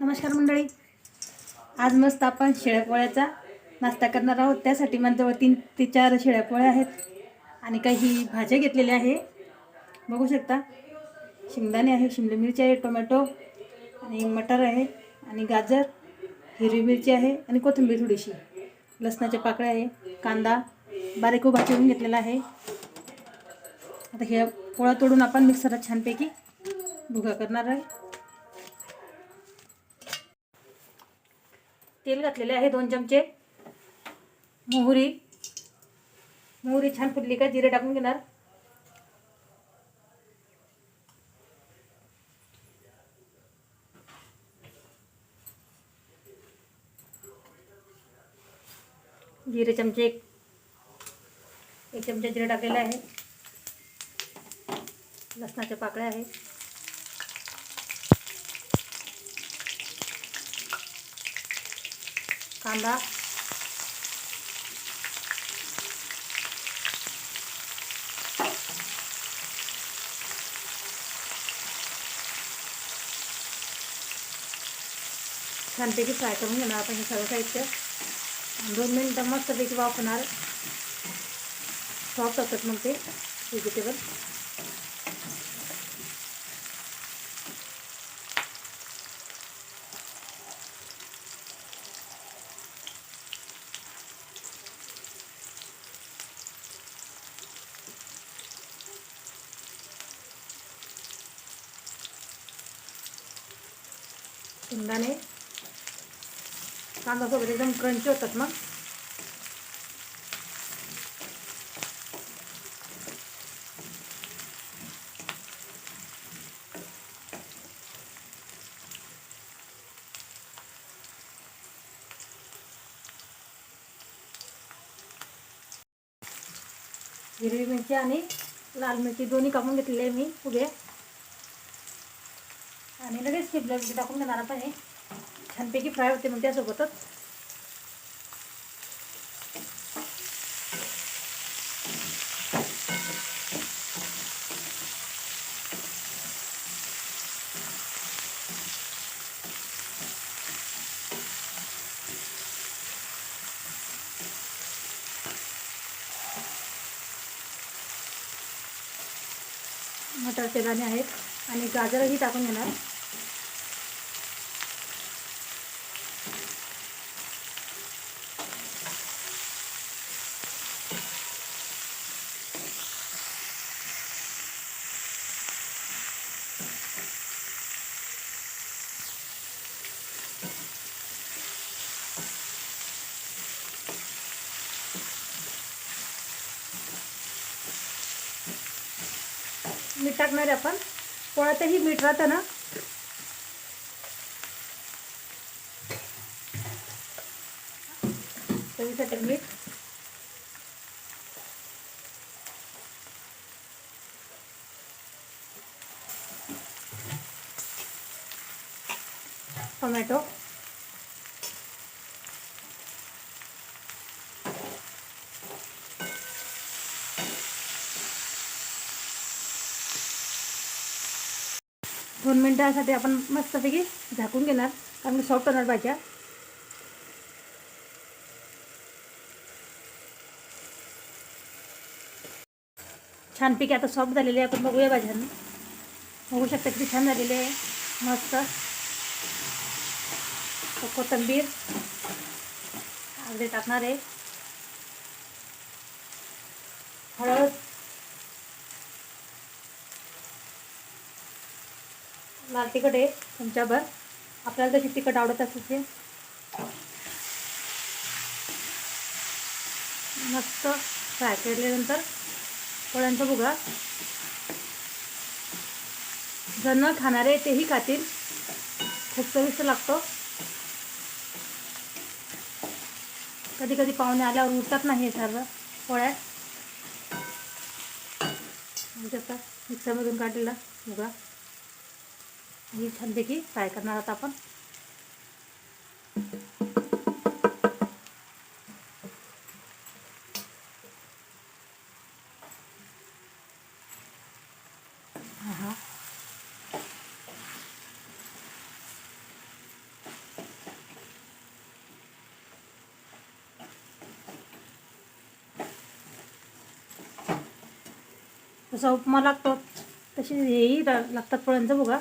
नमस्कार मंडळी. आज मस्त आपण शेळ्यापोळ्याचा नाश्ता करणार आहोत. त्यासाठी माझ्याजवळ तीन ते चार शेळ्यापोळ्या आहेत आणि काही भाज्या घेतलेल्या आहे. बघू शकता. शेंगदाणे आहे शिमला मिरची आहे टोमॅटो आणि मटर आहे आणि गाजर हिरवी मिरची आहे आणि कोथिंबीर थोडीशी. लसणाच्या पाकळ्या आहे कांदा बारीक उभा चिरून घेतलेला आहे. आता हे पोळा तोडून आपण मिक्सरात छानपैकी भुगा करणार आहे. तेल दोन चमचे. मोहरी. मोहरी छान फुटली का? जिरे टाकून घेणार. जिरे चमचे एक. एक चमचा जिरे टाकलेले आहे. लसणाच्या पाकळ्या आहे कांदा. छानपैकी फ्राय करून घेणार आपण हे सगळं साहित्य. दोन मिनटं मस्तपैकी वापरणार सॉफ्ट असतात मग ते. व्हेजिटेबल शेंगदाणे. कांदासोबत एकदम क्रंची होतात मग. हिरवी मिरची आणि लाल मिरची दोन्ही कापून घेतलेली आहे मी उभे आणि लगेच शिमला मिरची टाकून घेणार आता हे. छानपैकी फ्राय होते मग त्यासोबतच. मटर तेलाने आहेत. आणि गाजरही टाकून घेणार मीठ टाकणार आहे आपण. पोळ्यातही मीठ राहतं ना. चवीसाठी मीठ. टोमॅटो. दोन मिनटासाठी आपण मस्तपैकी झाकून घेणार कारण सॉफ्ट होणार भाज्या. छानपैकी आता सॉफ्ट झालेली आहे. आपण बघूया भाज्यांना. बघू शकता किती छान झालेले आहे. मस्त. कोथंबीर. कोथिंबीर टाकणार आहे. हळद. लाल तिखट आहे तुमच्यावर. आपल्याला जशी तिखट आवडत असेल ते. मस्त फ्राय केल्यानंतर पोळ्यांचा भुगा जर न खाणारे तेही खातील. खूप चविष्ट लागतो. कधी कधी पाहुणे आल्यावर उरतात नाही हे सर्व पोळ्या. जसा मिक्सरमधून काढलेला भुगा ही देखी फ्राय करणार आता आपण. जसा उपमा लागतो तशी हेही लागतात पोळ्यांचं बघा.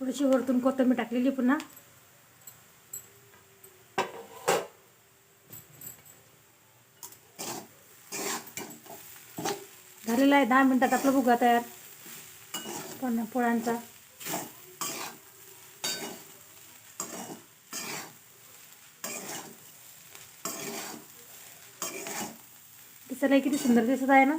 थोडीशी वरतून कोथिंबीर टाकलेली पुन्हा. झालेला आहे दहा मिनिटात आपला भुगा तयार. पण पोळ्यांचा. दिसायला किती सुंदर दिसत आहे ना?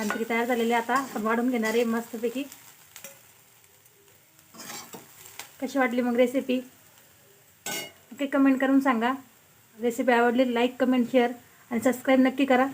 छानपैकी तयार झालेले आता. आपण वाढून घेणार आहे मस्तपैकी. कशी वाटली मग रेसिपी ओके कमेंट करून सांगा. रेसिपी आवडली लाईक कमेंट शेअर आणि सबस्क्राईब नक्की करा.